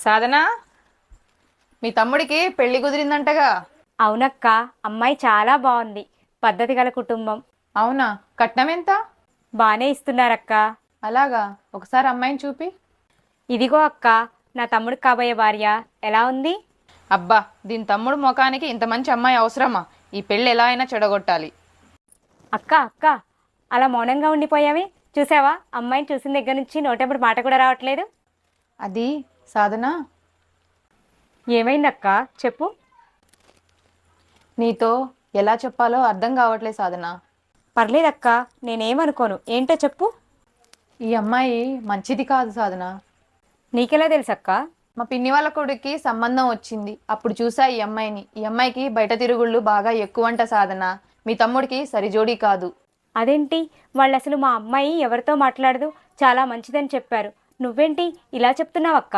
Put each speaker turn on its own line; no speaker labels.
సాధన మీ తమ్ముడికి పెళ్ళి కుదిరిందంటగా?
అవునక్క అమ్మాయి చాలా బాగుంది. పద్ధతి గల కుటుంబం.
అవునా? కట్నం ఎంత?
బాగానే ఇస్తున్నారక్క.
అలాగా? ఒకసారి అమ్మాయిని చూపి.
ఇదిగో అక్క నా తమ్ముడికి కాబోయే భార్య. ఎలా ఉంది?
అబ్బా దీని తమ్ముడు ముఖానికి ఇంత మంచి అమ్మాయి అవసరమా? ఈ పెళ్ళి ఎలా అయినా చెడగొట్టాలి.
అక్క అక్క అలా మౌనంగా ఉండిపోయావి? చూసావా? అమ్మాయిని చూసిన దగ్గర నుంచి నోటెప్పుడు మాట కూడా రావట్లేదు.
అది సాధన?
ఏమైందక్క? చెప్పు.
నీతో ఎలా చెప్పాలో అర్థం కావట్లే సాధన.
పర్లేదక్క నేనేమనుకోను. ఏంటో చెప్పు.
ఈ అమ్మాయి మంచిది కాదు సాధన.
నీకెలా తెలుసక్క?
మా పిన్ని వాళ్ళ కొడుక్కి సంబంధం వచ్చింది. అప్పుడు చూసా ఈ అమ్మాయిని. ఈ అమ్మాయికి బయట తిరుగుళ్ళు బాగా ఎక్కువంట సాధన. మీ తమ్ముడికి సరిజోడీ కాదు.
అదేంటి? వాళ్ళు అసలు మా అమ్మాయి ఎవరితో మాట్లాడదు? చాలా మంచిదని చెప్పారు. నువ్వేంటి ఇలా చెప్తున్నావక్క?